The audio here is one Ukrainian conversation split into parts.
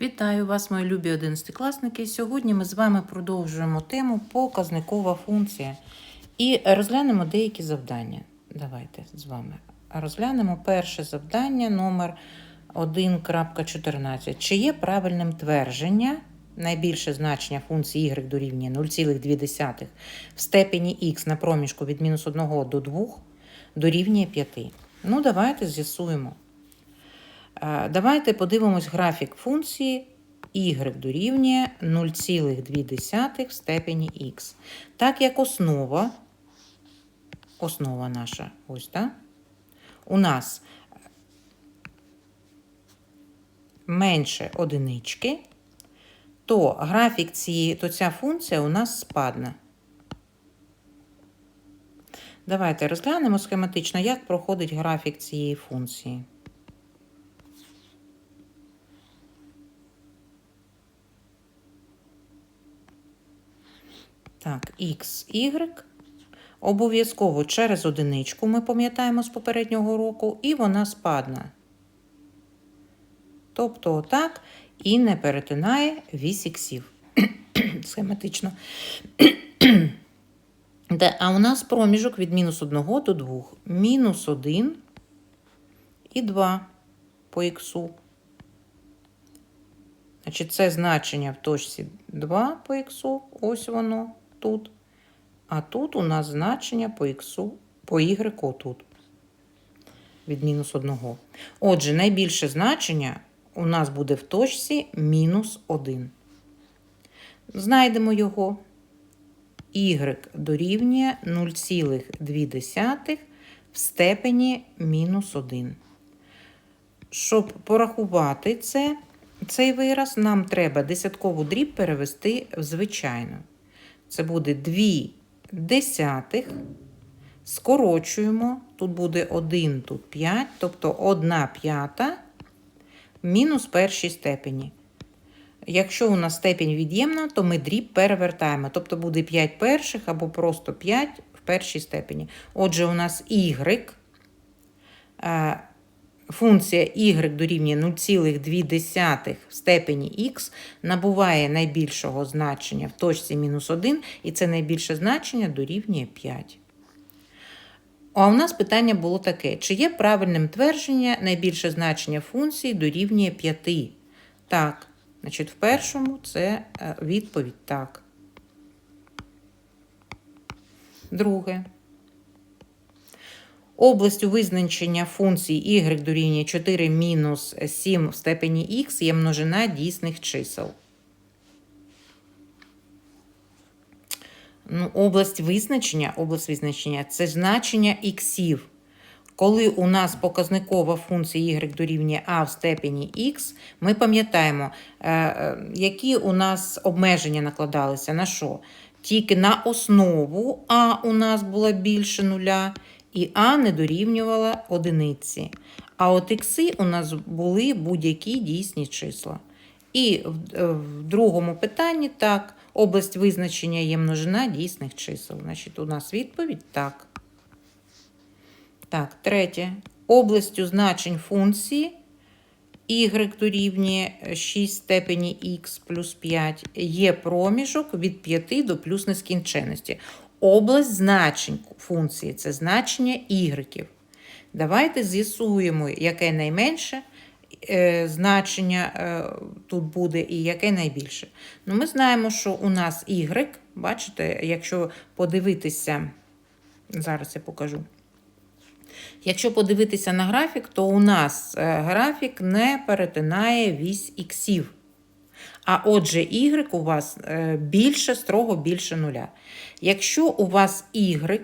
Вітаю вас, мої любі одинадцятикласники. Сьогодні ми з вами продовжуємо тему показникова функція і розглянемо деякі завдання. Давайте з вами розглянемо перше завдання номер 1.14. Чи є правильним твердження? Найбільше значення функції y дорівнює 0,2 в степені х на проміжку від мінус 1 до 2 дорівнює 5. Ну, давайте з'ясуємо. Е, Давайте подивимось графік функції y дорівнює 0,2 в степені х. Так як основа, основа наша, ось так, у нас менше одинички, то графік цієї, то ця функція у нас спадне. Давайте розглянемо схематично, як проходить графік цієї функції. Так, x, y. Обов'язково через одиничку ми пам'ятаємо з попереднього року, і вона спадна. Тобто отак і не перетинає вісь іксів. Схематично. Де, а у нас проміжок від мінус 1 до 2. Мінус 1 і 2 по іксу. Значить, це значення в точці 2 по іксу, ось воно тут. А тут у нас значення по іксу, по y тут. Від мінус 1. Отже, найбільше значення у нас буде в точці мінус 1. Знайдемо його. y дорівнює 0,2 в степені мінус 1. Щоб порахувати це, цей вираз, нам треба десяткову дріб перевести в звичайну. Це буде 2 десятих. Скорочуємо. Тут буде 1, тут 5, тобто 1 п'ята мінус першій степені. Якщо у нас степень від'ємна, то ми дріб перевертаємо. Тобто буде 5 перших або просто 5 в першій степені. Отже, у нас y, функція y дорівнює 0,2 в степені х набуває найбільшого значення в точці мінус 1, і це найбільше значення дорівнює 5. А у нас питання було таке: чи є правильним твердження найбільше значення функції дорівнює 5? Так. Значить, в першому це е, відповідь так. Друге. Областю визначення функції y дорівнює 4 мінус 7 в степені х є множина дійсних чисел. Ну, область визначення, область визначення це значення іксів. Коли у нас показникова функція y дорівнює а в степені х, ми пам'ятаємо, е, які у нас обмеження накладалися на що? Тільки на основу а у нас була більше нуля, і а не дорівнювала одиниці. А от ікси у нас були будь-які дійсні числа. І в, в другому питанні так, область визначення є множина дійсних чисел. Значить, у нас відповідь так. Так, третє. Областю значень функції y дорівнює 6 степені х плюс 5 є проміжок від 5 до плюс нескінченності. Область значень функції це значення y. Давайте з'ясуємо, яке найменше е, значення е, тут буде і яке найбільше. Ну, Ми знаємо, що у нас y, бачите, якщо подивитися, зараз я покажу. Якщо подивитися на графік, то у нас е, графік не перетинає вісь іксів. А отже, y у вас е, більше, строго більше нуля. Якщо у вас y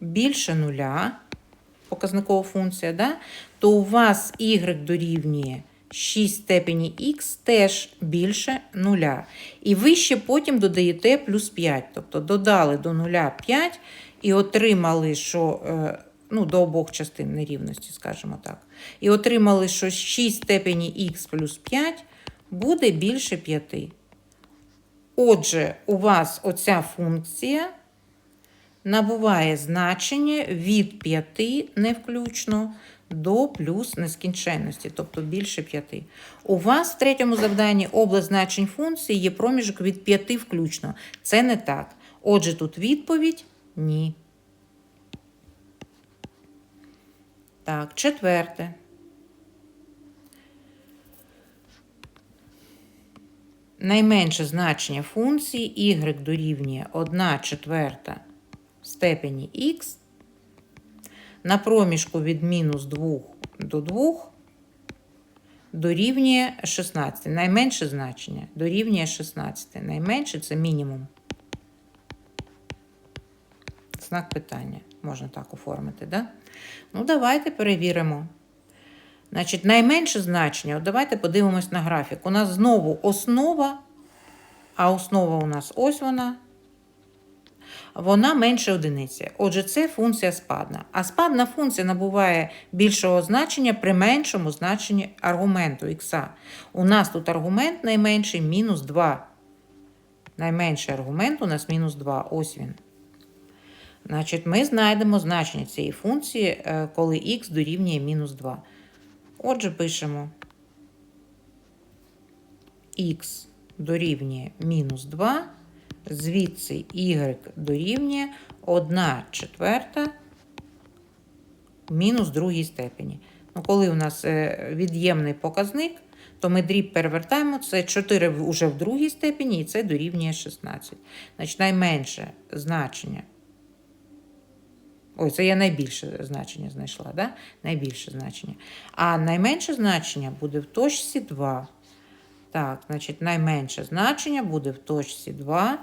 більше нуля, показникова функція, да, то у вас y дорівнює 6 степені х теж більше нуля. І ви ще потім додаєте плюс 5. Тобто додали до нуля 5 і отримали, що. е, ну, до обох частин нерівності, скажімо так. І отримали, що 6 степені х плюс 5 буде більше 5. Отже, у вас оця функція набуває значення від 5 не включно до плюс нескінченності, тобто більше 5. У вас в третьому завданні область значень функції є проміжок від 5 включно. Це не так. Отже, тут відповідь ні. Так, четверте. Найменше значення функції y дорівнює 1 четверта в степені х на проміжку від мінус 2 до 2 дорівнює 16. Найменше значення дорівнює 16. Найменше це мінімум. Знак питання. Можна так оформити, да? Ну, давайте перевіримо. Значить, найменше значення, от давайте подивимось на графік. У нас знову основа, а основа у нас ось вона. Вона менше одиниці. Отже, це функція спадна. А спадна функція набуває більшого значення при меншому значенні аргументу х. У нас тут аргумент найменший мінус 2. Найменший аргумент у нас мінус 2. Ось він. Значить, ми знайдемо значення цієї функції, е, коли х дорівнює мінус 2. Отже, пишемо х дорівнює мінус 2, звідси y дорівнює 1 четверта мінус другій степені. Ну, коли у нас е, від'ємний показник, то ми дріб перевертаємо, це 4 вже в другій степені, і це дорівнює 16. Значить, найменше значення. Ой, це я найбільше значення знайшла, да? Найбільше значення. А найменше значення буде в точці 2. Так, значить, найменше значення буде в точці 2.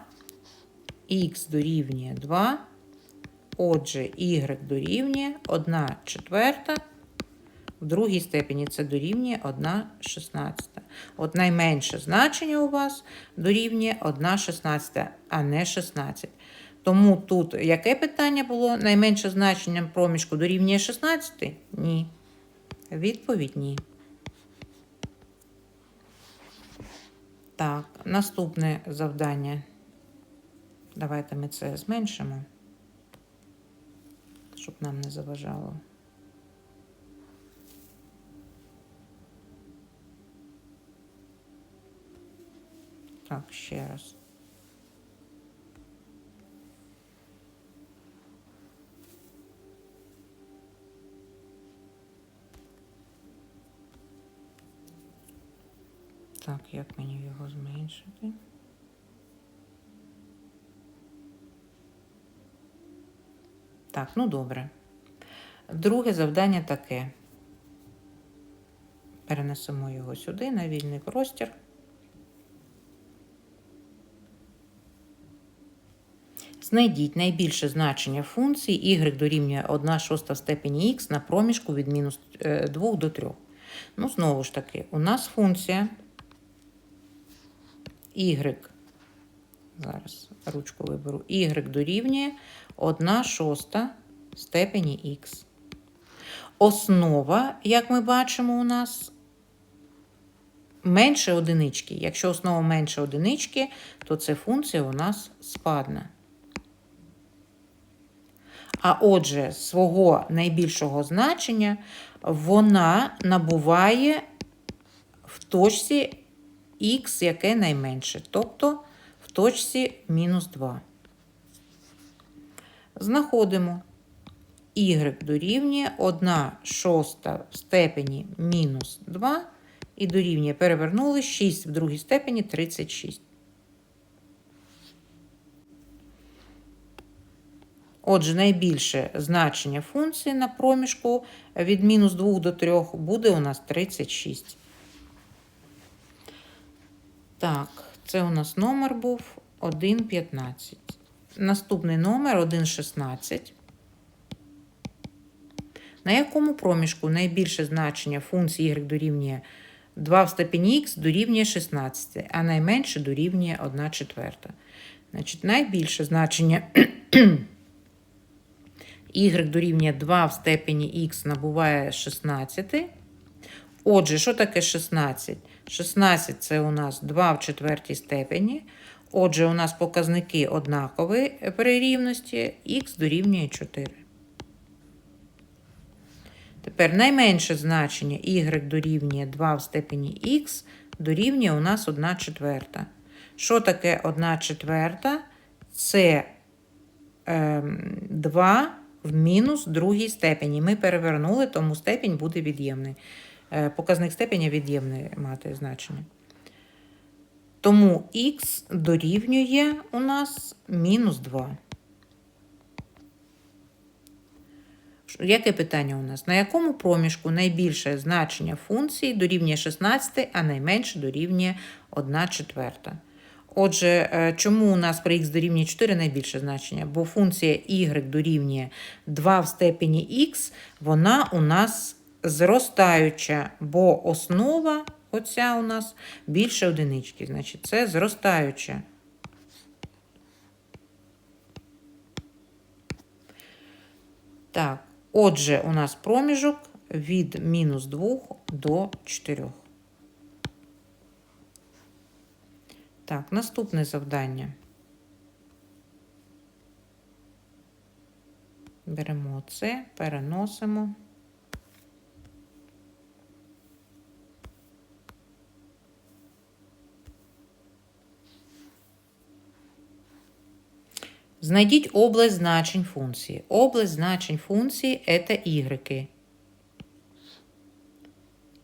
Х дорівнює 2. Отже, y дорівнює 1 четверта. В другій степені це дорівнює 1 шістнадцята. От найменше значення у вас дорівнює 1 шістнадцята, а не 16. Тому тут яке питання було? Найменше значення проміжку дорівнює 16? Ні. Відповідь ні. Так, наступне завдання. Давайте ми це зменшимо, щоб нам не заважало. Так, ще раз. Так, як мені його зменшити? Так, ну добре. Друге завдання таке. Перенесемо його сюди на вільний простір. Знайдіть найбільше значення функції y дорівнює 1 шоста в степені х на проміжку від мінус 2 до 3. Ну, знову ж таки, у нас функція y, зараз ручку виберу, y дорівнює 1 шоста степені х. Основа, як ми бачимо, у нас менше одинички. Якщо основа менше одинички, то це функція у нас спадна. А отже, свого найбільшого значення вона набуває в точці х, яке найменше, тобто в точці мінус 2. Знаходимо y дорівнює 1 шоста в степені мінус 2 і дорівнює перевернули 6 в другій степені 36. Отже, найбільше значення функції на проміжку від мінус 2 до 3 буде у нас 36. Так, це у нас номер був 1,15. Наступний номер 1,16. На якому проміжку найбільше значення функції y дорівнює 2 в степені х дорівнює 16, а найменше дорівнює 1 четверта. Значить, найбільше значення y дорівнює 2 в степені х набуває 16. Отже, що таке 16? 16 це у нас 2 в четвертій степені. Отже, у нас показники однакові при рівності х дорівнює 4. Тепер найменше значення y дорівнює 2 в степені х дорівнює у нас 1 четверта. Що таке 1 четверта? Це ем, 2 в мінус другій степені. Ми перевернули, тому степінь буде від'ємний. Е, Показник степеня від'ємний мати значення. Тому х дорівнює у нас мінус 2. Яке питання у нас? На якому проміжку найбільше значення функції дорівнює 16, а найменше дорівнює 1 четверта? Отже, е, чому у нас при х дорівнює 4 найбільше значення? Бо функція y дорівнює 2 в степені х, вона у нас зростаюча, бо основа оця у нас більше одинички. Значить, це зростаюча. Так, отже, у нас проміжок від мінус 2 до 4. Так, наступне завдання. Беремо це, переносимо. Знайдіть область значень функції. Область значень функції – це y.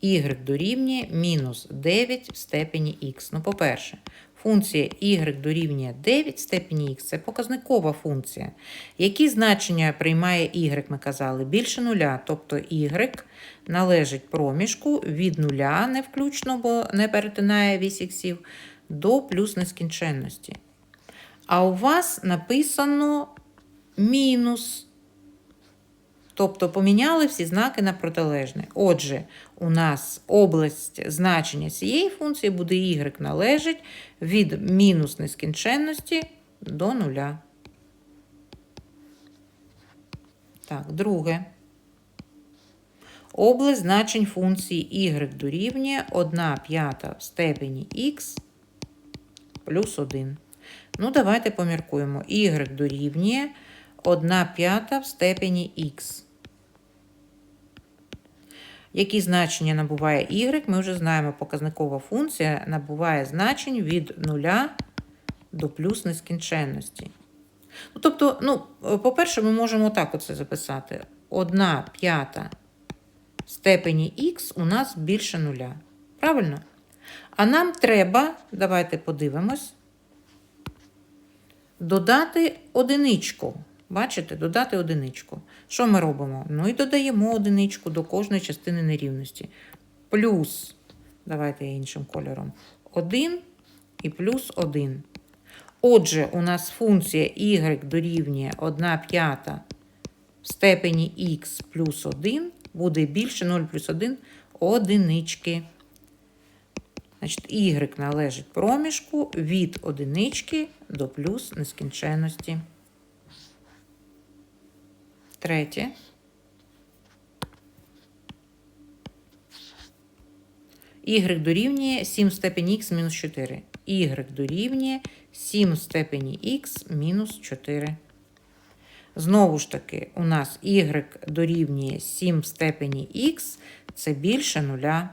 y дорівнює мінус 9 в степені х. Ну, по-перше, функція y дорівнює 9 в степені х – це показникова функція. Які значення приймає y, ми казали? Більше нуля, тобто y належить проміжку від нуля, не включно, бо не перетинає вісь іксів, до плюс нескінченності. А у вас написано мінус. Тобто поміняли всі знаки на протилежне. Отже, у нас область значення цієї функції буде y належить від мінус нескінченності до нуля. Так, друге. Область значень функції y дорівнює 1 п'ята в степені х плюс 1. Ну, давайте поміркуємо. y дорівнює 1 п'ята в степені х. Які значення набуває y, ми вже знаємо, показникова функція набуває значень від 0 до плюс нескінченності. Ну, тобто, ну, по-перше, ми можемо так оце записати. 1 п'ята в степені х у нас більше нуля. Правильно? А нам треба, давайте подивимось, додати одиничку. Бачите, додати одиничку. Що ми робимо? Ну і додаємо одиничку до кожної частини нерівності. Плюс, давайте іншим кольором, 1 і плюс 1. Отже, у нас функція y дорівнює 1 п'ята в степені х плюс 1 буде більше 0 плюс 1 одинички. Значить, y належить проміжку від одинички до плюс нескінченності. Третє. y дорівнює 7 в степені х мінус 4. y дорівнює 7 в степені х мінус 4. Знову ж таки, у нас y дорівнює 7 в степені х, це більше нуля.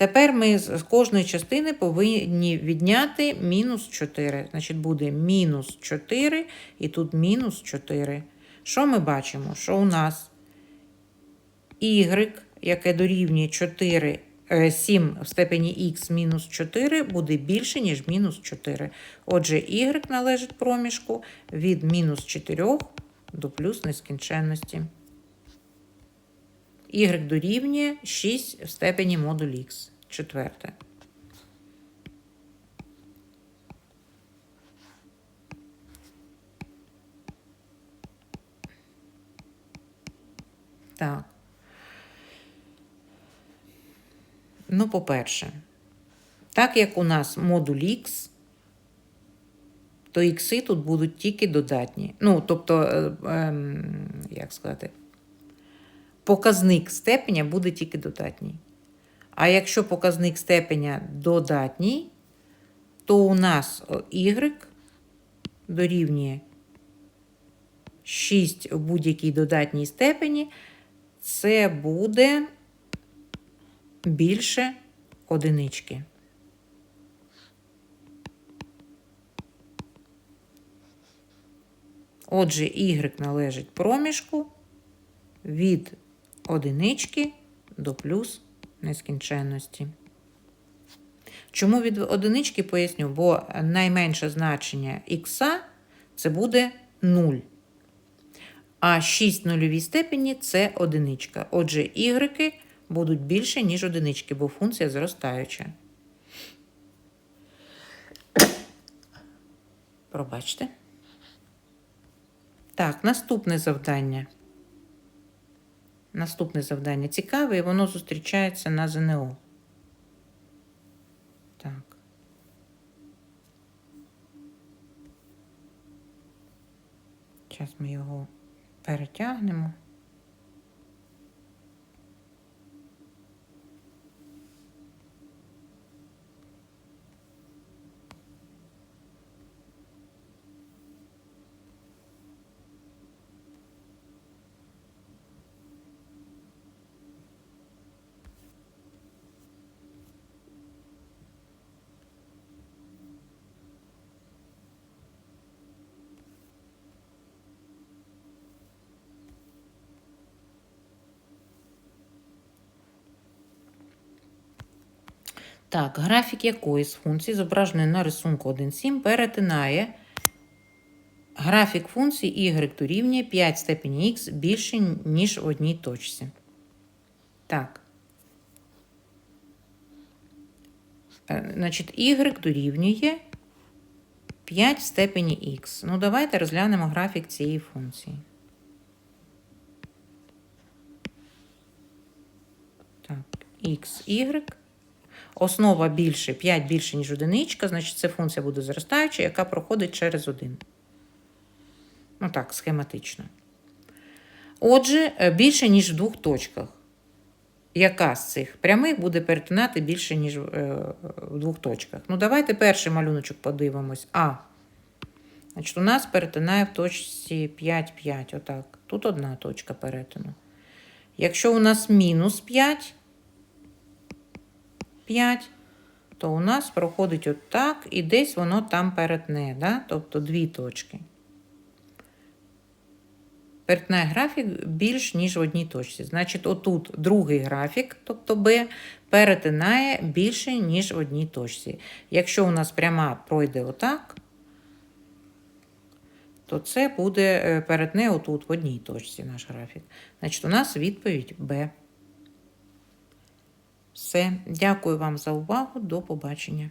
Тепер ми з кожної частини повинні відняти мінус 4. Значить, буде мінус 4 і тут мінус 4. Що ми бачимо? Що у нас y, яке дорівнює 4, 7 в степені х мінус 4, буде більше, ніж мінус 4. Отже, y належить проміжку від мінус 4 до плюс нескінченності. Y дорівнює 6 в степені модуль х. Четверте. Так. Ну, по-перше, так як у нас модуль Х, то ікси тут будуть тільки додатні. Ну, тобто, е, ем, як сказати, показник степеня буде тільки додатній. А якщо показник степеня додатній, то у нас y дорівнює 6 в будь-якій додатній степені. це буде більше одинички. Отже, y належить проміжку від одинички до плюс нескінченності. Чому від одинички поясню? Бо найменше значення х це буде 0. А 6 нульовій степені це одиничка. Отже, y будуть більше, ніж одинички, бо функція зростаюча. Пробачте. Так, наступне завдання. Наступне завдання цікаве, і воно зустрічається на ЗНО. Так. Зараз ми його перетягнемо. Так, графік якої з функцій, зображеної на рисунку 1,7, перетинає графік функції y дорівнює 5 степені х більше, ніж в одній точці. Так. Е, Значить, y дорівнює 5 в степені х. Ну, давайте розглянемо графік цієї функції. Так, x, y. Основа більше, 5 більше, ніж одиничка, значить це функція буде зростаюча, яка проходить через 1. Ну так, схематично. Отже, е, більше, ніж в двох точках. Яка з цих прямих буде перетинати більше, ніж е, в двох точках? Ну, давайте перший малюночок подивимось. А. Значить, у нас перетинає в точці 5, 5. Отак. Тут одна точка перетину. Якщо у нас мінус 5, 5, то у нас проходить отак, і десь воно там перетне, да? тобто дві точки. Перетинає графік більш, ніж в одній точці. Значить, отут другий графік, тобто B, перетинає більше, ніж в одній точці. Якщо у нас пряма пройде отак, то це буде е, перетне отут в одній точці наш графік. Значить, у нас відповідь Б. Все. Дякую вам за увагу. До побачення.